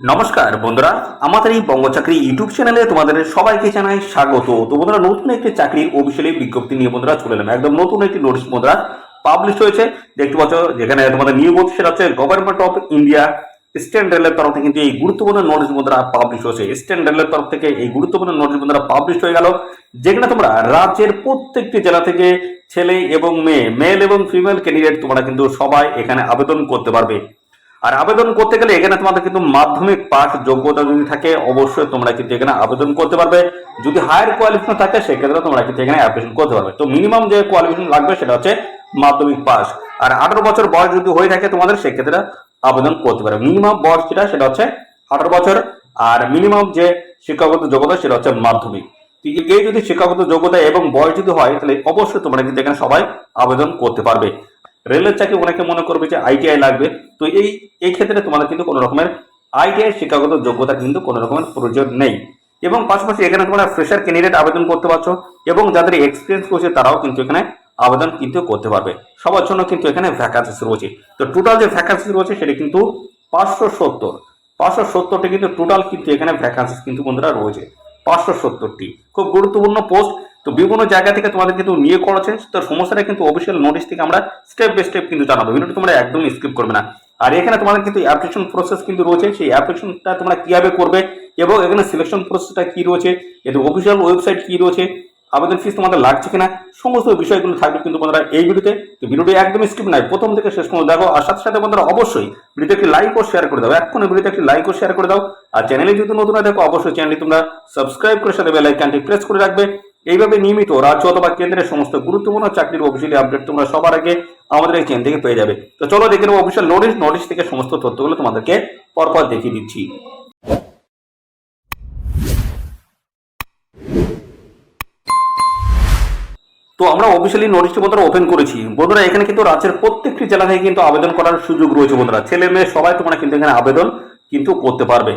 নমস্কার বন্ধুরা, আমাদের এই বঙ্গ চাকরি ইউটিউব চ্যানেলে তোমাদের সবাইকে জানাই স্বাগত। তো বন্ধুরা, নতুন একটি চাকরির অফিসিয়ালি বিজ্ঞপ্তি নিয়ে বন্ধুরা চলে এলাম। একদম নতুন একটি নোটিশ বন্ধুরা পাবলিশ হয়েছে। দেখতে পাচ্ছ, যেখানে তোমাদের নিয়োগ হচ্ছে সেটা হচ্ছে গভর্নমেন্ট অফ ইন্ডিয়া স্টেট রেলের তরফ থেকে কিন্তু এই গুরুত্বপূর্ণ নোটিশ বন্ধুরা পাবলিশ হয়েছে। স্টেট রেলের তরফ থেকে এই গুরুত্বপূর্ণ নোটিশ বন্ধুরা পাবলিশ হয়ে গেল। যেখানে তোমরা রাজ্যের প্রত্যেকটি জেলা থেকে ছেলে এবং মেয়ে মেল এবং ফিমেল ক্যান্ডিডেট তোমরা কিন্তু সবাই এখানে আবেদন করতে পারবে। আর আবেদন করতে গেলে এখানে তোমাদের কিন্তু মাধ্যমিক পাস যোগ্যতা যদি থাকে, অবশ্যই তোমরা কিন্তু এখানে আবেদন করতে পারবে। যদি হায়ার কোয়ালিফিকেশন থাকে, সেক্ষেত্রে তোমরা কিন্তু এখানে অ্যাপ্লিকেশন করতে পারবে। তো মিনিমাম যে কোয়ালিফিকেশন লাগবে, সেটা হচ্ছে মাধ্যমিক পাস আর আঠারো বছর বয়স যদি হয়ে থাকে তোমাদের, সেক্ষেত্রে আবেদন করতে পারবে। মিনিমাম বয়স যেটা, সেটা হচ্ছে আঠারো বছর। আর মিনিমাম যে শিক্ষাগত যোগ্যতা, সেটা হচ্ছে মাধ্যমিক। এই যদি শিক্ষাগত যোগ্যতা এবং বয়স যদি হয়, তাহলে অবশ্যই তোমরা কিন্তু এখানে সবাই আবেদন করতে পারবে। রেলের চাকরি অনেকে মনে করবে যে আইটিআই লাগবে। তো এই এই ক্ষেত্রে তোমাদের কিন্তু কোনো রকমের আইটিআই শিক্ষাগত যোগ্যতা কিন্তু কোনো রকমের প্রয়োজন নেই। এবং পাশাপাশি এখানে তোমরা ফ্রেশার ক্যান্ডিডেট আবেদন করতে পারছ এবং যাদের এক্সপিরিয়েন্স রয়েছে তারাও কিন্তু এখানে আবেদন কিন্তু করতে পারবে। সবার জন্য কিন্তু এখানে ভ্যাকান্সিস রয়েছে। তো টোটাল যে ভ্যাকান্সিস রয়েছে সেটা কিন্তু পাঁচশো সত্তর। পাঁচশো সত্তরটি কিন্তু টোটাল কিন্তু এখানে ভ্যাকান্সিস কিন্তু বন্ধুরা রয়েছে। পাঁচশো সত্তরটি। খুব গুরুত্বপূর্ণ পোস্ট তো বিভিন্ন জায়গা থেকে তোমাদের কিন্তু নিয়ে করেছে তো সমস্যাটা কিন্তু অফিসিয়াল নোটিশ থেকে আমরা স্টেপ বাই স্টেপ কিন্তু জানাব। ভিডিওটি তোমরা একদম স্কিপ করবে না। আর এখানে তোমাদের কিন্তু অ্যাপ্লিকেশন প্রসেস কিন্তু রয়েছে। সেই অ্যাপ্লিকেশনটা তোমরা কীভাবে করবে এবং এখানে সিলেকশন প্রসেসটা কি রয়েছে, এদের অফিসিয়াল ওয়েবসাইট কি রয়েছে, আবেদন ফিস তোমাদের লাগছে কিনা, সমস্ত বিষয়গুলো থাকবে কিন্তু বন্ধুরা এই ভিডিওতে। তো ভিডিওটি একদম স্কিপ নাই প্রথম থেকে শেষ পর্যন্ত দেখো। আর সাথে সাথে বন্ধুরা অবশ্যই ভিডিওতে একটি লাইক ও শেয়ার করে দাও। এখন ভিডিওতে একটি লাইক ও শেয়ার করে দাও। আর চ্যানেলে যদি নতুন হয়, দেখো অবশ্যই চ্যানেলটি তোমরা সাবস্ক্রাইব করে সাথে বেল আইকনটি প্রেস করে রাখবে। এইভাবে নিয়মিত রাজ্য অথবা কেন্দ্রের সমস্ত গুরুত্বপূর্ণ চাকরির অফিসিয়ালি আপডেট তোমরা সবার আগে আমাদের এই চ্যানেল থেকে পেয়ে যাবে। তো চলো দেখে নেব অফিসিয়াল নোটিশ নোটিশ থেকে সমস্ত তথ্যগুলো তোমাদেরকে পরপর দেখিয়ে দিচ্ছি। তো আমরা অফিসিয়ালি নোটিশটি বন্ধুরা ওপেন করেছি। বন্ধুরা, এখানে কিন্তু রাজ্যের প্রত্যেকটি জেলা থেকে কিন্তু আবেদন করার সুযোগ রয়েছে বন্ধুরা। ছেলে মেয়ে সবাই তোমরা কিন্তু এখানে আবেদন কিন্তু করতে পারবে।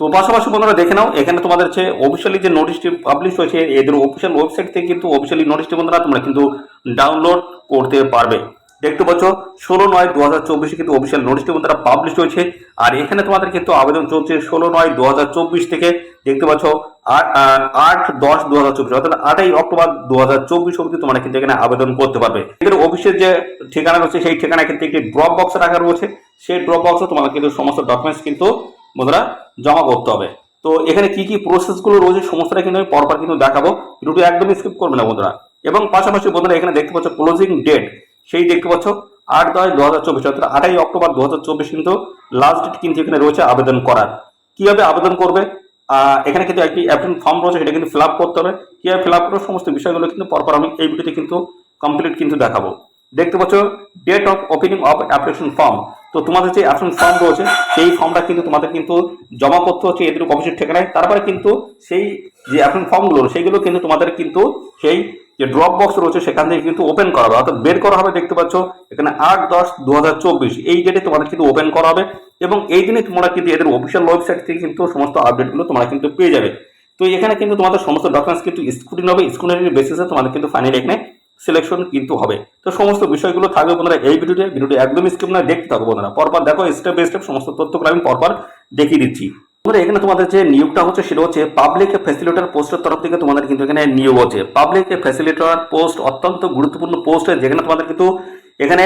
তো পাশাপাশি বন্ধুরা দেখে নাও, এখানে তোমাদের হচ্ছে অফিসিয়ালি যে নোটিশটি পাবলিশ হয়েছে, এদের অফিসিয়াল ওয়েবসাইট থেকে কিন্তু অফিসিয়ালি নোটিশটি বন্ধুরা তোমরা কিন্তু ডাউনলোড করতে পারবে। দেখতে পাচ্ছ, ষোলো নয় দু হাজার চব্বিশে কিন্তু অফিসিয়াল নোটিশটি বন্ধুরা পাবলিশ হয়েছে। আর এখানে তোমাদের কিন্তু আবেদন চলছে ষোলো নয় দু হাজার চব্বিশ থেকে। দেখতে পাচ্ছ আট আট দশ দু হাজার চব্বিশ, অর্থাৎ আটই অক্টোবর দু হাজার চব্বিশ অবধি তোমরা কিন্তু এখানে আবেদন করতে পারবে। এদের অফিসের যে ঠিকানা রয়েছে, সেই ঠিকানা কিন্তু একটি ড্রপ বক্স রাখা রয়েছে। সেই ড্রপ বক্সে তোমাদের কিন্তু সমস্ত ডকুমেন্টস কিন্তু বন্ধুরা, জমা করতে হবে। তো এখানে কি কি প্রসেসগুলো রয়েছে, সমস্তটা কিন্তু আমি পরপর কিন্তু দেখাবো। ভিডিওটি একদমই স্কিপ করবে না বন্ধুরা। এবং পাশাপাশি বন্ধুরা, এখানে দেখতে পাচ্ছ ক্লোজিং ডেট সেই দেখতে পাচ্ছ আট দশ দু হাজার চব্বিশ, অর্থাৎ আটই অক্টোবর দু হাজার চব্বিশ কিন্তু লাস্ট ডেট কিন্তু এখানে রয়েছে আবেদন করার। কীভাবে আবেদন করবে? এখানে কিন্তু একটি অ্যাপ্লিকেশন ফর্ম রয়েছে, সেটা কিন্তু ফিল আপ করতে হবে। কীভাবে ফিল আপ করবে, সমস্ত বিষয়গুলো কিন্তু পরপর আমি এই ভিডিওতে কিন্তু কমপ্লিট কিন্তু দেখাবো। দেখতে পাচ্ছ date of opening of application form তো তোমাদের যে অ্যাপ্লিকেশন ফর্ম রয়েছে, সেই ফর্মটা কিন্তু তোমাদের কিন্তু জমা করতে হচ্ছে এদের অফিসের ঠিকানায়। তারপরে কিন্তু সেই যে অ্যাপ্লিকেশন ফর্মগুলো সেইগুলো কিন্তু তোমাদের কিন্তু সেই যে ড্রপ বক্স রয়েছে, সেখান থেকে কিন্তু ওপেন করা হবে। অর্থাৎ বের করা হবে, দেখতে পাচ্ছ, এখানে আট দশ দু এই ডেটে তোমাদের কিন্তু ওপেন করা হবে এবং এই দিনে তোমরা কিন্তু এদের অফিসিয়াল ওয়েবসাইট থেকে কিন্তু সমস্ত আপডেটগুলো তোমরা কিন্তু পেয়ে যাবে। তো এখানে কিন্তু তোমাদের সমস্ত ডকুমেন্টস কিন্তু স্ক্রুটিন হবে। স্ক্রুটিনের বেসিসে তোমাদের কিন্তু ফাইনালি এখানে সিলেকশন কিন্তু হবে। তো সমস্ত বিষয়গুলো থাকবে বন্ধুরা এই ভিডিওতে ভিডিওটি একদম স্কিপ না, দেখতে থাকো বন্ধুরা। পরপর দেখো স্টেপ বাই স্টেপ সমস্ত তথ্যগুলো আমি পরপর দেখিয়ে দিচ্ছি। বন্ধুরা, এখানে তোমাদের যে নিয়োগটা হচ্ছে সেটা হচ্ছে পাবলিক ফ্যাসিলিটার পোস্টের তরফ থেকে তোমাদের কিন্তু এখানে নিয়োগ হচ্ছে। পাবলিক ফ্যাসিলিটার পোস্ট অত্যন্ত গুরুত্বপূর্ণ পোস্ট যেখানে তোমাদের কিন্তু এখানে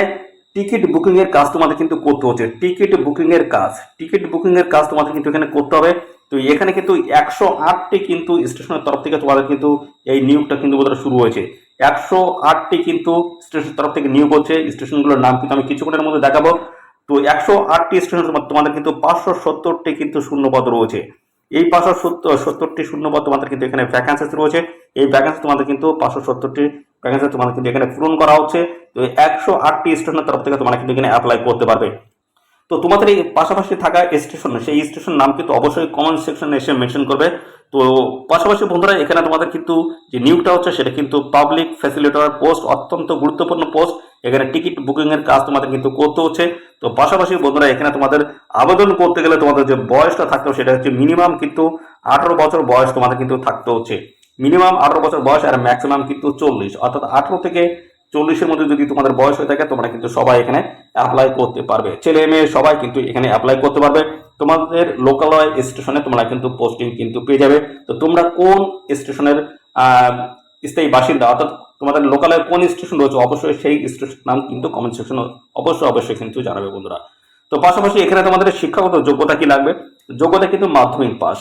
টিকিট বুকিং এর কাজ তোমাদের কিন্তু করতে হচ্ছে। টিকিট বুকিং এর কাজ। টিকিট বুকিং এর কাজ তোমাদের কিন্তু এখানে করতে হবে। তো এখানে কিন্তু একশো আটটি কিন্তু স্টেশনের তরফ থেকে তোমাদের কিন্তু এই নিয়োগটা কিন্তু বোধহয় শুরু হয়েছে। একশো আটটি কিন্তু স্টেশনের তরফ থেকে নিয়োগ হচ্ছে। স্টেশনগুলোর নাম কিন্তু আমি কিছুক্ষণের মধ্যে দেখাবো। তো একশো আটটি স্টেশন তোমাদের কিন্তু পাঁচশো সত্তরটি কিন্তু শূন্যপদ রয়েছে। এই পাঁচশো সত্তর, সত্তরটি শূন্যপদ তোমাদের কিন্তু এখানে ভ্যাকান্সিস রয়েছে। এই ভ্যাকান্সি তোমাদের কিন্তু পাঁচশো সত্তরটি ভ্যাকান্সি তোমাদের কিন্তু এখানে পূরণ করা হচ্ছে। তো একশো আটটি স্টেশনের তরফ থেকে তোমরা কিন্তু এখানে অ্যাপ্লাই করতে পারবে। তো তোমাদের এই পাশাপাশি থাকা স্টেশন সেই স্টেশন নাম কিন্তু অবশ্যই কমেন্ট সেকশনে এসে মেনশন করবে। তো পাশাপাশি বন্ধুরা, এখানে তোমাদের কিন্তু যে নিয়োগটা হচ্ছে, সেটা কিন্তু পাবলিক ফ্যাসিলিটার পোস্ট অত্যন্ত গুরুত্বপূর্ণ পোস্ট এখানে টিকিট বুকিং এর কাজ তোমাদের কিন্তু করতে হচ্ছে। তো পাশাপাশি বন্ধুরা, এখানে তোমাদের আবেদন করতে গেলে তোমাদের যে বয়সটা থাকতে হবে, সেটা হচ্ছে মিনিমাম কিন্তু আঠারো বছর বয়স তোমাদের কিন্তু থাকতে হচ্ছে। মিনিমাম আঠারো বছর বয়স আর ম্যাক্সিমাম কিন্তু চল্লিশ। অর্থাৎ আঠারো থেকে চল্লিশের মধ্যে যদি তোমাদের বয়স হয়ে থাকে, তোমরা কিন্তু সবাই এখানে অ্যাপ্লাই করতে পারবে। ছেলে মেয়ে সবাই কিন্তু এখানে অ্যাপ্লাই করতে পারবে। তোমাদের লোকালয় স্টেশনে তোমরা কিন্তু পোস্টিং কিন্তু পেয়ে যাবে। তো তোমরা কোন স্টেশনের স্থায়ী বাসিন্দা? অর্থাৎ তোমাদের লোকালয় কোন স্টেশন রয়েছে? অবশ্যই সেই স্টেশন নাম কিন্তু কমেন্ট সেকশনে অবশ্যই অবশ্যই কিন্তু জানাবে বন্ধুরা। তো পাশাপাশি এখানে তোমাদের শিক্ষাগত যোগ্যতা কি লাগবে? যোগ্যতা কিন্তু মাধ্যমিক পাস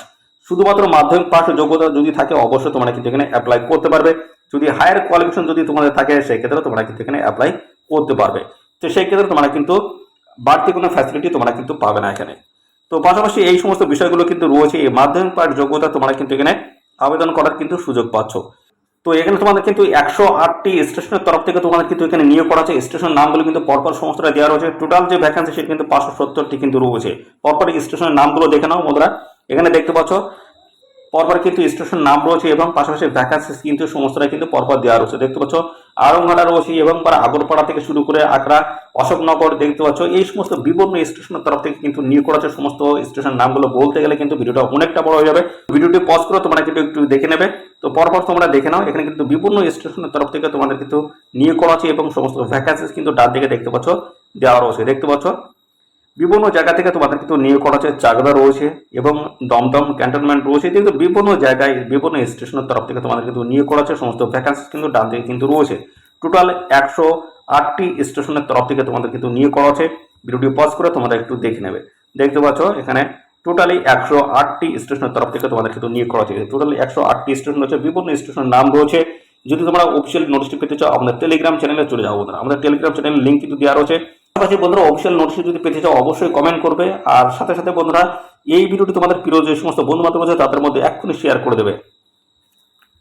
শুধুমাত্র মাধ্যমিক পাস যোগ্যতা যদি থাকে, অবশ্যই তোমরা কিন্তু এখানে অ্যাপ্লাই করতে পারবে। যদি হায়ার কোয়ালিফিকেশন যদি তোমাদের থাকে, সেই ক্ষেত্রে তোমরা কিন্তু এখানে অ্যাপ্লাই করতে পারবে। তো সেই ক্ষেত্রে তোমরা কিন্তু বাড়তি কোনো ফ্যাসিলিটি তোমরা কিন্তু পাবে না এখানে। তো পাশাপাশি এই সমস্ত বিষয়গুলো কিন্তু রয়েছে, এই মাধ্যমিক পাঠ যোগ্যতা তোমরা কিন্তু এখানে আবেদন করার কিন্তু সুযোগ পাচ্ছ। তো এখানে তোমাদের কিন্তু একশো আটটি স্টেশনের তরফ থেকে তোমাদের কিন্তু এখানে নিয়োগ করা আছে। স্টেশন নামগুলো কিন্তু পরপর সমস্তটা দেওয়া রয়েছে। টোটাল যে ভ্যাকান্সি সেটা কিন্তু পাঁচশো সত্তরটি কিন্তু রয়েছে। পরপর স্টেশনের নামগুলো দেখে নাও বন্ধুরা। এখানে দেখতে পাচ্ছ পরপর কিন্তু স্টেশন নাম রয়েছে এবং পাশাপাশি ভ্যাকান্সি কিন্তু সমস্তটা কিন্তু পরপর দেওয়া রয়েছে। দেখতে পাচ্ছ আরংঘাটা রয়েছে এবং আগরপাড়া থেকে শুরু করে আকরা অশোকনগর দেখতে পাচ্ছ, এই সমস্ত বিভিন্ন স্টেশনের তরফ থেকে কিন্তু নিয়োগ করা আছে সমস্ত স্টেশন নামগুলো বলতে গেলে কিন্তু ভিডিওটা অনেকটা বড় হয়ে যাবে। ভিডিওটি পজ করে তোমরা কিন্তু একটু দেখে নেবে। তো পরপর তোমরা দেখে নাও, এখানে কিন্তু বিভিন্ন স্টেশনের তরফ থেকে তোমাদের কিন্তু নিয়োগ করা আছে এবং সমস্ত ভ্যাকান্সিস কিন্তু ডান দিকে দেখতে পাচ্ছ, দেওয়া রয়েছে। দেখতে পাচ্ছ বিভিন্ন জায়গা থেকে তোমাদের কিন্তু নিয়োগ করা হচ্ছে চাকদা রয়েছে এবং দমদম ক্যান্টনমেন্ট রয়েছে, কিন্তু বিভিন্ন জায়গায়, বিভিন্ন স্টেশনের তরফ থেকে তোমাদের কিন্তু নিয়োগ করা হচ্ছে সমস্ত ভ্যাকান্সি কিন্তু ডান দিকে কিন্তু রয়েছে। টোটাল একশো আটটি স্টেশনের তরফ থেকে তোমাদের কিন্তু নিয়োগ করা হচ্ছে। ভিডিওটি পজ করে তোমরা একটু দেখে নেবে। দেখতে পাচ্ছ এখানে টোটালি একশো আটটি স্টেশনের তরফ থেকে তোমাদের কিন্তু নিয়োগ করা আছে টোটালি একশো আটটি স্টেশন রয়েছে, বিভিন্ন স্টেশনের নাম রয়েছে। যদি তোমরা অফিসিয়াল নোটিশটি পেতে চাও, আমাদের টেলিগ্রাম চ্যানেলে চলে যাব আমাদের টেলিগ্রাম চ্যানেলের লিঙ্ক কিন্তু দেওয়া রয়েছে। পাশাপাশি বন্ধুরা অফিসিয়াল নোটিশ যদি পেতে চাও, অবশ্যই কমেন্ট করবে। আর সাথে সাথে বন্ধুরা, এই ভিডিওটি তোমাদের প্রিয় যে সমস্ত বন্ধু বান্ধব আছে, তাদের মধ্যে এক্ষুনি শেয়ার করে দেবে।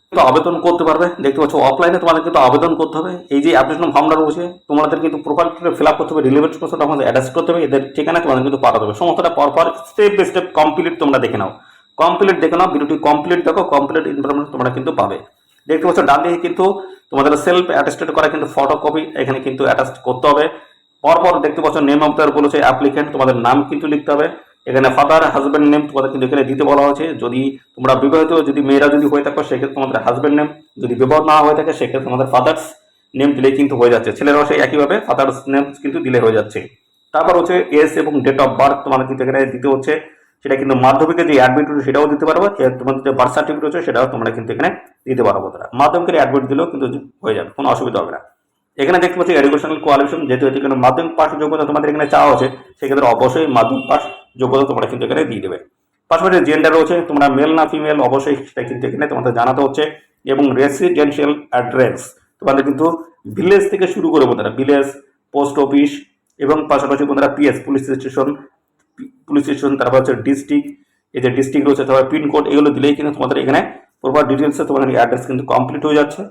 কিন্তু আবেদন করতে পারবে। দেখতে পাচ্ছ অফলাইনে তোমাদের কিন্তু আবেদন করতে হবে। এই যে অ্যাপ্লিকেশন ফর্মটা রয়েছে, তোমাদের কিন্তু প্রোফাইল ফিল আপ করতে হবে রিলেভেন্ট সমস্ত আমাদের অ্যাটাচ করতে হবে। এদের ঠিকানা তোমাদের কিন্তু পাঠাতে হবে। সমস্তটা পরপর স্টেপ বাই স্টেপ কমপ্লিট তোমরা দেখে নাও। কমপ্লিট দেখে নাও, ভিডিওটি কমপ্লিট দেখো কমপ্লিট ইনফরমেশন তোমরা কিন্তু পাবে। দেখতে পাচ্ছ, ডান দিকে কিন্তু তোমাদের সেলফ অ্যাটেস্টেড করা কিন্তু ফটো কপি এখানে কিন্তু অ্যাটাচ করতে হবে। পরপর দেখতে পাচ্ছ নেম অফ দ্য বলেছে অ্যাপ্লিকেন্ট তোমাদের নাম কিন্তু লিখতে হবে। এখানে ফাদার হাজব্যান্ড নেম তোমাদের কিন্তু এখানে দিতে বলা হয়েছে। যদি তোমরা বিবাহিত, যদি মেয়েরা যদি হয়ে থাকো, সেক্ষেত্রে তোমাদের হাজব্যান্ড নেম যদি বিবাহ না হয়ে থাকে, সেক্ষেত্রে তোমাদের ফাদার্স নেম দিলেই কিন্তু হয়ে যাচ্ছে। ছেলেরাও সেই একইভাবে ফাদার্স নেম কিন্তু দিলে হয়ে যাচ্ছে। তারপর হচ্ছে এস এবং ডেট অফ বার্থ তোমাদের কিন্তু এখানে দিতে হচ্ছে। সেটা কিন্তু মাধ্যমিকের যে অ্যাডমিট সেটাও দিতে পারব। তোমাদের যে বার্থ সার্টিফিকেট রয়েছে, সেটাও তোমরা কিন্তু এখানে দিতে পারব। তারা মাধ্যমিকের অ্যাডমিট দিলেও কিন্তু হয়ে যাবে, কোনো অসুবিধা হবে না। এখানে দেখতে পাচ্ছি এডুকেশনাল কোয়ালিফিকেশন যেহেতু এখানে মাধ্যমিক পাস যোগ্যতা তোমাদের এখানে চাওয়া হচ্ছে, সেক্ষেত্রে অবশ্যই মাধ্যমিক পাস যোগ্যতা তোমরা কিন্তু এখানে দিয়ে দেবে। পাশাপাশি জেন্ডার রয়েছে, তোমরা মেল না ফিমেল অবশ্যই সেটা কিন্তু এখানে তোমাদের জানাতে হচ্ছে, এবং রেসিডেন্সিয়াল অ্যাড্রেস তোমাদের কিন্তু ভিলেজ থেকে শুরু করে বন্ধুরা ভিলেজ পোস্ট অফিস এবং পাশাপাশি বন্ধুরা PS police station police station তারপর হচ্ছে ডিস্ট্রিক্ট এই যে ডিস্ট্রিক্ট রয়েছে, তারপর পিনকোড এগুলো দিলেই কিন্তু তোমাদের এখানে প্রপার ডিটেলসে তোমাদের অ্যাড্রেস কিন্তু কমপ্লিট হয়ে যাচ্ছে।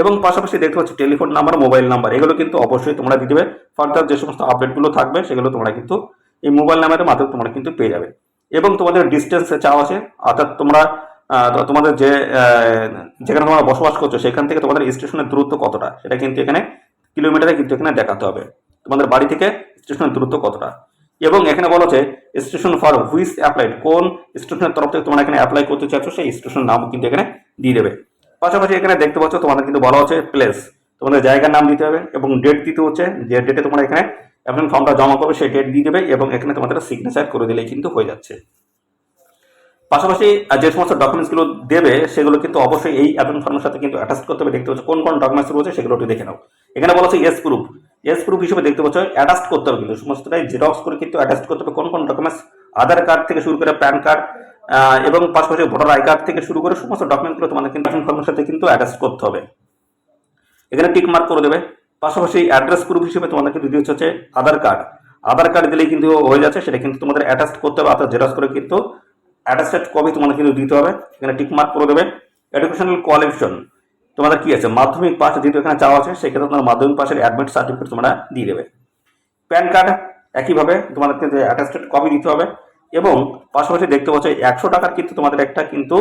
এবং পাশাপাশি দেখতে পাচ্ছি টেলিফোন নাম্বার, মোবাইল নাম্বার, এগুলো কিন্তু অবশ্যই তোমরা দিয়ে দেবে। ফার্দার যে সমস্ত আপডেটগুলো থাকবে, সেগুলো তোমরা কিন্তু এই মোবাইল নাম্বারের মাধ্যমে তোমরা কিন্তু পেয়ে যাবে। এবং তোমাদের ডিস্টেন্স চাওয়া আছে, অর্থাৎ তোমরা তোমাদের যে যেখানে তোমরা বসবাস করছ, সেখান থেকে তোমাদের স্টেশনের দূরত্ব কতটা? সেটা কিন্তু এখানে কিলোমিটারে কিন্তু এখানে দেখাতে হবে। তোমাদের বাড়ি থেকে স্টেশনের দূরত্ব কতটা? এবং এখানে বলা হচ্ছে স্টেশন ফর হুইস অ্যাপ্লাইড কোন স্টেশনের তরফ থেকে তোমরা এখানে অ্যাপ্লাই করতে চাচ্ছ সেই স্টেশনের নাম কিন্তু এখানে দিয়ে দেবে। পাশাপাশি এখানে দেখতে পাচ্ছ তোমাদের কিন্তু বলা হচ্ছে প্লেস তোমাদের জায়গার নাম দিতে হবে এবং ডেট দিতে হচ্ছে। যে ডেটে তোমরা এখানে অ্যাপ্লিকেশন ফর্মটা জমা করবে, সেই ডেট দিয়ে দেবে এবং এখানে তোমাদের সিগনেচার করে দিলেই কিন্তু হয়ে যাচ্ছে। পাশাপাশি যে সমস্ত ডকুমেন্টসগুলো দেবে, সেগুলো কিন্তু অবশ্যই এই অ্যাপ্লিকেশন ফর্মের সাথে কিন্তু অ্যাটাচ করতে হবে। দেখতে পাচ্ছ কোন কোন ডকুমেন্টস রয়েছে, সেগুলো দেখে নাও। এখানে বলা হচ্ছে এস প্রুফ এস প্রুফ হিসেবে দেখতে পাচ্ছ অ্যাটাচ করতে হবে কিন্তু। সমস্তটাই জেরক্স করে কিন্তু অ্যাটাচ করতে হবে। কোন কোন ডকুমেন্টস আধার কার্ড থেকে শুরু করে প্যান কার্ড এবং পাশাপাশি ভোটার আই কার্ড থেকে শুরু করে সমস্ত ডকুমেন্টগুলো তোমাদের কিন্তু ফর্মের সাথে কিন্তু অ্যাটাচ করতে হবে। এখানে টিক মার্ক করে দেবে। পাশাপাশি অ্যাড্রেস প্রুফ হিসেবে তোমাদের কিন্তু দিতে হচ্ছে আধার কার্ড। আধার কার্ড দিলেই কিন্তু হয়ে যাচ্ছে, সেটা কিন্তু তোমাদের অ্যাটাচ করতে হবে, অর্থাৎ জেরক্স করে কিন্তু অ্যাটাচড কপি তোমাদের কিন্তু দিতে হবে। এখানে টিক মার্ক করে দেবে। এডুকেশনাল কোয়ালিফিকেশন তোমাদের কি আছে? মাধ্যমিক পাস যেহেতু এখানে চাওয়া আছে, সেক্ষেত্রে তোমার মাধ্যমিক পাসের অ্যাডমিট সার্টিফিকেট তোমরা দিয়ে দেবে। প্যান কার্ড একইভাবে তোমাদেরকে যে অ্যাটাস্টেড কপি দিতে হবে। এবং পাশাপাশি দেখতে পাচ্ছ একশো টাকার কিন্তু তোমাদের একটা কিন্তু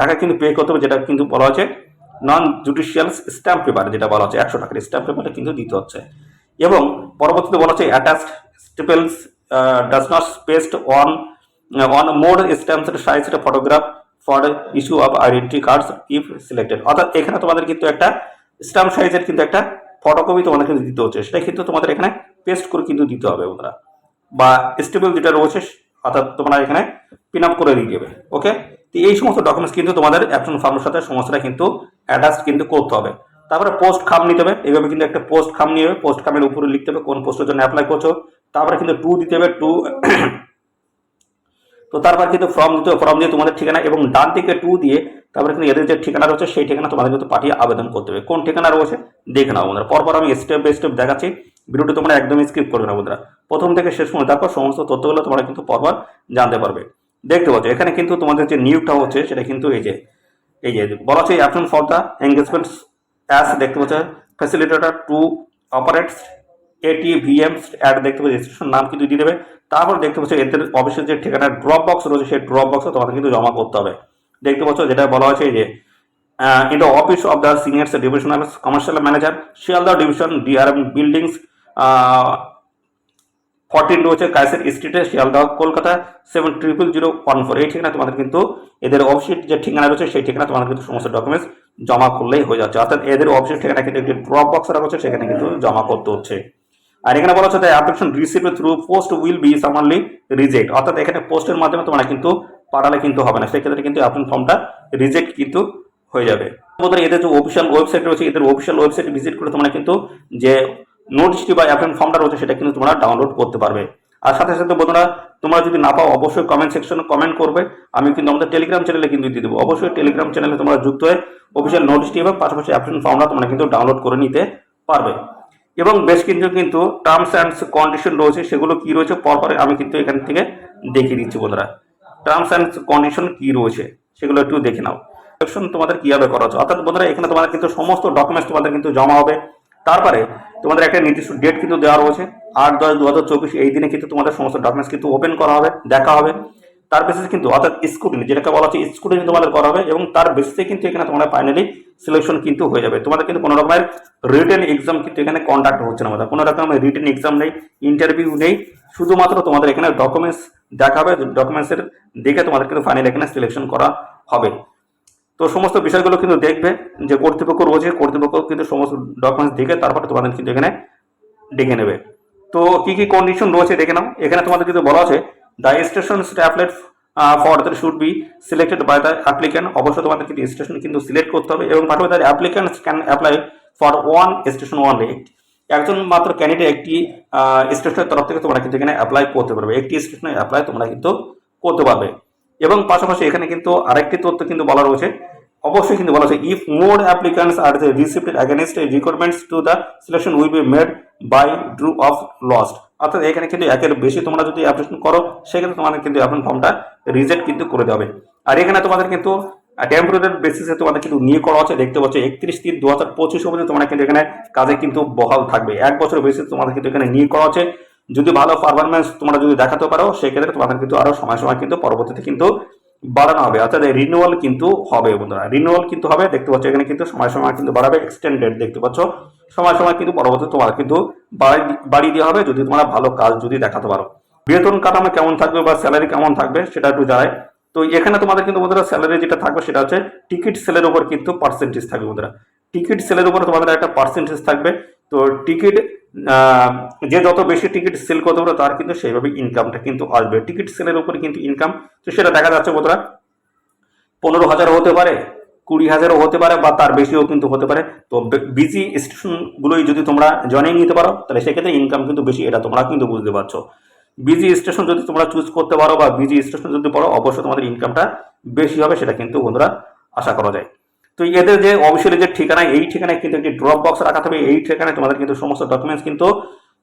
টাকা কিন্তু পে করতে হবে, যেটা কিন্তু বলা হচ্ছে নন জুডিশিয়াল স্ট্যাম্প পেপার যেটা বলা হচ্ছে একশো টাকার স্ট্যাম্প পেপারটা কিন্তু দিতে হচ্ছে। এবং পরবর্তীতে বলা হচ্ছে attached staples does not spaced on on more stamps size photograph for issue of identity cards if selected অর্থাৎ এখানে তোমাদের কিন্তু একটা স্ট্যাম্প সাইজের কিন্তু একটা ফটোকপি তোমাদের কিন্তু দিতে হচ্ছে, সেটা কিন্তু তোমাদের এখানে পেস্ট করে কিন্তু দিতে হবে বন্ধুরা বা স্টেবল যেটা রয়েছে, অর্থাৎ তোমরা এখানে পিন আপ করে দিয়ে যাবে ওকে তো এই সমস্ত ডকুমেন্টস কিন্তু তোমাদের অ্যাপশন ফর্মের সাথে সমস্তটা কিন্তু অ্যাটাচ কিন্তু করতে হবে। তারপরে পোস্ট খাম নিতে হবে এইভাবে কিন্তু একটা পোস্ট খাম নিয়ে পোস্ট খামের উপরে লিখতে হবে, কোন পোস্টের জন্য অ্যাপ্লাই করছ। তারপরে কিন্তু টু দিতে হবে টু তো তারপর কিন্তু ফর্ম দিতে ফর্ম দিয়ে তোমাদের ঠিকানা এবং ডান দিকে টু দিয়ে তারপরে কিন্তু এদের যে ঠিকানা রয়েছে, সেই ঠিকানা তোমাদের কিন্তু পাঠিয়ে আবেদন করতে হবে। কোন ঠিকানা রয়েছে? দেখে নাও বন্ধুরা। পরপর আমি স্টেপ বাই স্টেপ দেখাচ্ছি। ভিডিওটি তোমরা একদমই স্কিপ করবে না বন্ধুরা। প্রথম থেকে শেষ পর্যন্ত দেখো সমস্ত তথ্যগুলো তোমরা কিন্তু পরপর জানতে পারবে। দেখতে পাচ্ছ, এখানে কিন্তু তোমাদের যে নিয়োগটা হচ্ছে, সেটা কিন্তু এই যে এই যে বলা হচ্ছে option for the engagement as দেখতে পাচ্ছ facilitator to operates A T V M ad দেখতে পাচ্ছি স্টেশন নাম কিন্তু দিয়ে দেবে। তারপর দেখতে পাচ্ছ এদের অফিসের যে ঠিকানা ড্রপ বক্স রয়েছে, সেই ড্রপ বক্সে তোমাদের কিন্তু জমা করতে হবে। দেখতে পাচ্ছ, যেটা বলা হয়েছে যে in the office of the senior divisional commercial manager Sealdah division DRM buildings fourteen রয়েছে কাইসের স্ট্রিটে Sealdah Kolkata seven triple zero one four এই ঠিকানা তোমাদের কিন্তু এদের অফিসের যে ঠিকানা রয়েছে, সেই ঠিকানা তোমাদের কিন্তু সমস্ত ডকুমেন্টস জমা করলেই হয়ে যাচ্ছে। অর্থাৎ এদের অফিসের ঠিকানা কিন্তু একটি ড্রপ বক্স রাখা হচ্ছে, সেখানে কিন্তু জমা করতে হচ্ছে। আর এখানে বলা হচ্ছে application receive through post will be summarily reject অর্থাৎ এখানে পোস্টের মাধ্যমে তোমরা কিন্তু পাঠালে কিন্তু হবে না। সেক্ষেত্রে কিন্তু অ্যাপ্লিকেশন ফর্মটা রিজেক্ট কিন্তু হয়ে যাবে। বন্ধুরা এদের যে অফিসিয়াল ওয়েবসাইট রয়েছে, এদের অফিসিয়াল ওয়েবসাইট ভিজিট করে তোমরা কিন্তু যে নোটিশটি বা অ্যাপ্লিকেশন ফর্মটা রয়েছে, সেটা কিন্তু তোমরা ডাউনলোড করতে পারবে। আর সাথে সাথে বন্ধুরা, তোমরা যদি না পাও, অবশ্যই কমেন্ট সেকশনে কমেন্ট করবে। আমি কিন্তু আমাদের টেলিগ্রাম চ্যানেলে কিন্তু দিয়ে দেবো। অবশ্যই টেলিগ্রাম চ্যানেলে তোমরা যুক্ত হয়ে অফিসিয়াল নোটিশটি এবং পাশাপাশি অ্যাপ্লিকেশন ফর্মটা তোমরা কিন্তু ডাউনলোড করে নিতে পারবে। এবং বেশ কিছু কিন্তু টার্মস অ্যান্ড কন্ডিশন রয়েছে, সেগুলো কি রয়েছে পরপরে আমি কিন্তু এখান থেকে দেখিয়ে দিচ্ছি বন্ধুরা। টার্মস অ্যান্ড কন্ডিশন কি রয়েছে, সেগুলো একটু দেখে নাও। সিলেকশন তোমাদের কীভাবে করা হচ্ছে? অর্থাৎ বন্ধুরা, এখানে তোমাদের কিন্তু সমস্ত ডকুমেন্টস তোমাদের কিন্তু জমা হবে। তারপরে তোমাদের একটা নির্দিষ্ট ডেট কিন্তু দেওয়া রয়েছে। আট, দশ দু হাজার চব্বিশ, এই দিনে কিন্তু তোমাদের সমস্ত ডকুমেন্টস কিন্তু ওপেন করা হবে, দেখা হবে। তার বেসিসে কিন্তু, অর্থাৎ স্কুটিনি যেটাকে বলা হচ্ছে স্কুটিনি তোমাদের করা হবে এবং তার বেসিসে কিন্তু এখানে তোমাদের ফাইনালি সিলেকশন কিন্তু হয়ে যাবে। তোমাদের কিন্তু কোনো রকমের রিটেন এক্সাম কিন্তু এখানে কন্ডাক্ট হচ্ছে না আমাদের। কোনো রকমের রিটেন এক্সাম নেই ইন্টারভিউ নেই। শুধুমাত্র তোমাদের এখানে ডকুমেন্টস দেখাবে ডকুমেন্টসের দেখে তোমাদের কিন্তু ফাইনাল এখানে সিলেকশন করা হবে। তো সমস্ত বিষয়গুলো কিন্তু দেখবে যে কর্তৃপক্ষ রয়েছে কর্তৃপক্ষ কিন্তু সমস্ত ডকুমেন্টস দেখে তারপরে তোমাদের কিন্তু এখানে ডেকে নেবে। তো কি কি কন্ডিশন রয়েছে দেখে নাও। এখানে তোমাদের কিন্তু বলা আছে the station applied for should be selected by the applicant অবশ্যই তোমাদের কিন্তু স্টেশন কিন্তু সিলেক্ট করতে হবে এবং পাঠাবে the applicant can apply for one station one একজন মাত্র ক্যান্ডিডেট একটি স্টেশনের তরফ থেকে তোমরা কিন্তু এখানে অ্যাপ্লাই করতে পারবে। একটি স্টেশনে অ্যাপ্লাই তোমরা কিন্তু করতে পারবে। এবং পাশাপাশি এখানে কিন্তু আরেকটি তথ্য কিন্তু বলা রয়েছে। অবশ্যই কিন্তু বলা আছে if more applicants are the receipt against requirements to the selection will be made by draw of lost অর্থাৎ এখানে কিন্তু একের বেশি তোমরা যদি অ্যাপ্লিকেশন করো, সেক্ষেত্রে তোমাদের কিন্তু অ্যাপ্লিকেশন ফর্মটা রিজেক্ট কিন্তু করে দেবে আর এখানে তোমাদের কিন্তু টেম্পোরারি বেসিসে তোমাদের কিন্তু নিয়ে করা আছে দেখতে পাচ্ছ একত্রিশ তিন দু হাজার পঁচিশ অবধি তোমরা কিন্তু এখানে কাজে কিন্তু বহাল থাকবে। এক বছর বেসিস তোমাদের কিন্তু এখানে নিয়ে করা আছে যদি ভালো পারফরমেন্স তোমরা যদি দেখাতে পারো, সেক্ষেত্রে তোমাদের কিন্তু আরও সময় সময় কিন্তু পরবর্তীতে কিন্তু বাড়ানো হবে। অর্থাৎ রিনিউয়াল কিন্তু হবে বন্ধুরা। রিনিউয়াল কিন্তু হবে, দেখতে পাচ্ছ এখানে কিন্তু সময় সময় কিন্তু বাড়াবে এক্সটেন্ডেড দেখতে পাচ্ছ। সময় সময় কিন্তু পরবর্তী তোমার কিন্তু বাড়িয়ে দেওয়া হবে যদি তোমরা ভালো কাজ যদি দেখাতে পারো। বেতন কাঠামো কেমন থাকবে বা স্যালারি কেমন থাকবে সেটা একটু জানাই। তো এখানে তোমাদের কিন্তু বন্ধুরা স্যালারি যেটা থাকবে সেটা হচ্ছে টিকিট সেলের উপর কিন্তু পার্সেন্টেজ থাকবে বন্ধুরা। টিকিট সেলের উপর তোমাদের একটা পার্সেন্টেজ থাকবে। তো টিকিট যে যত বেশি টিকিট সেল করতে পারো তার কিন্তু সেইভাবে ইনকামটা কিন্তু আসবে। টিকিট সেলের উপরে কিন্তু ইনকাম তো সেটা দেখা যাচ্ছে বন্ধুরা, পনেরো হাজার হতে পারে কুড়ি হাজারও হতে পারে বা তার বেশিও কিন্তু হতে পারে। তো বিজি স্টেশনগুলোই যদি তোমরা জয়েনিং নিতে পারো, তাহলে সেক্ষেত্রে ইনকাম কিন্তু বেশি, এটা তোমরা কিন্তু বুঝতে পারছ। বিজি স্টেশন যদি তোমরা চুজ করতে পারো বা বিজি স্টেশন যদি পড়ো, অবশ্যই তোমাদের ইনকামটা বেশি হবে, সেটা কিন্তু বন্ধুরা আশা করা যায়। তো এদের যে অফিসিয়ালি যে ঠিকানা, এই ঠিকানায় কিন্তু একটি ড্রপ বক্স রাখা থাকবে। এই ঠিকানায় তোমাদের কিন্তু সমস্ত ডকুমেন্টস কিন্তু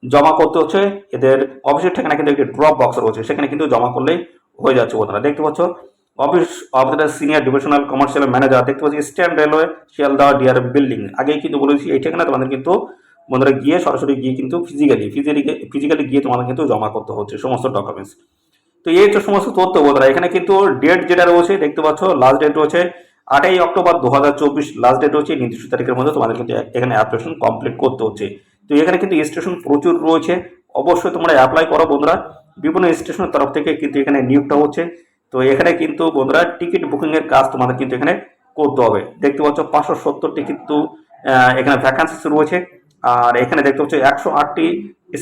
জমা করতে হচ্ছে। এদের অফিসের ঠিকানা কিন্তু একটি ড্রপ বক্স রয়েছে। সেখানে কিন্তু জমা করলেই হয়ে যাচ্ছে বন্ধুরা। দেখতে পাচ্ছ? Office of the senior divisional commercial manager দেখতে পাচ্ছি stand railway Sealdah DR building আগেই কিন্তু বলেছি, এই ঠিকানা তোমাদের কিন্তু বন্ধুরা গিয়ে সরাসরি গিয়ে কিন্তু ফিজিক্যালি ফিজিক্যালি ফিজিক্যালি গিয়ে তোমাদের কিন্তু জমা করতে হচ্ছে, সমস্ত ডকুমেন্টস তো এই হচ্ছে সমস্ত তথ্য বন্ধুরা, এখানে কিন্তু ডেট যেটা রয়েছে, দেখতে পাচ্ছ লাস্ট ডেট রয়েছে আটই অক্টোবর দু হাজার চব্বিশ লাস্ট ডেট হচ্ছে নির্দিষ্ট তারিখের মধ্যে তোমাদের কিন্তু এখানে অ্যাপ্লিকেশন কমপ্লিট করতে হচ্ছে। তো এখানে কিন্তু স্টেশন প্রচুর রয়েছে, অবশ্যই তোমরা অ্যাপ্লাই করো বন্ধুরা। বিভিন্ন স্টেশনের তরফ থেকে কিন্তু এখানে নিয়োগটা হচ্ছে। তো এখানে কিন্তু বন্ধুরা টিকিট বুকিং এর কাজ তোমাদের কিন্তু এখানে করতে হবে। দেখতে পাচ্ছ পাঁচশো সত্তরটি কিন্তু এখানে ভ্যাকান্সি রয়েছে। আর এখানে দেখতে পাচ্ছ একশো আটটি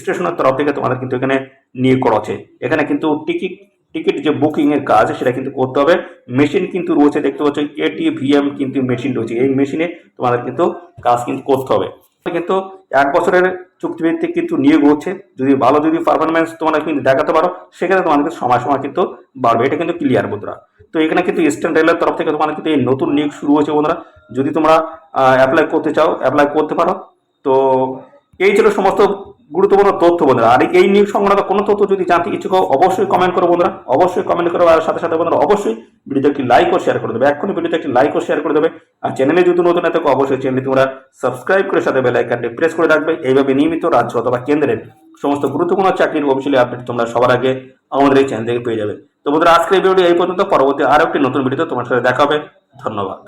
স্টেশনের তরফ থেকে তোমাদের কিন্তু এখানে নিয়োগ করা হচ্ছে। এখানে কিন্তু টিকিট টিকিট যে বুকিং এর কাজ সেটা কিন্তু করতে হবে। মেশিন কিন্তু রয়েছে, দেখতে পাচ্ছ এটিভিএম কিন্তু মেশিন রয়েছে। এই মেশিনে তোমাদের কিন্তু কাজ কিন্তু করতে হবে। কিন্তু এক বছরের চুক্তিভিত্তিক কিন্তু নিয়োগ হচ্ছে। যদি ভালো যদি পারফরমেন্স তোমরা কিন্তু দেখাতে পারো, সেক্ষেত্রে তোমাদের সময় সময় কিন্তু বাড়বে। এটা কিন্তু ক্লিয়ার বন্ধুরা। তো এখানে কিন্তু ইস্টার্ন রেলের তরফ থেকে তোমাদের কিন্তু এই নতুন নিয়োগ শুরু হয়েছে বন্ধুরা। যদি তোমরা অ্যাপ্লাই করতে চাও অ্যাপ্লাই করতে পারো। তো এই ছিল সমস্ত গুরুত্বপূর্ণ তথ্য বন্ধুরা। আর এই নিয়োগ সংক্রান্ত কোনো তথ্য যদি জানতে ইচ্ছুক অবশ্যই কমেন্ট করো বন্ধুরা। অবশ্যই কমেন্ট করো আর সাথে সাথে বন্ধুরা, অবশ্যই ভিডিওতে একটি লাইক ও শেয়ার করে দেবে। এক্ষুনি ভিডিওতে একটি লাইক ও শেয়ার করে দেবে। আর চ্যানেলে যদি নতুন থাকো, অবশ্যই চ্যানেলটি তোমরা সাবস্ক্রাইব করে সাথে বেল আইকনটি প্রেস করে রাখবে। এইভাবে নিয়মিত রাজ্য অথবা কেন্দ্রের সমস্ত গুরুত্বপূর্ণ চাকরির অফিসিয়ালি আপডেট তোমরা সবার আগে আমাদের এই চ্যানেল থেকে পেয়ে যাবে। তো বন্ধুরা, আজকের এই ভিডিওটি এই পর্যন্ত। পরবর্তী আরও একটি নতুন ভিডিওতে তোমার সাথে দেখা হবে। ধন্যবাদ।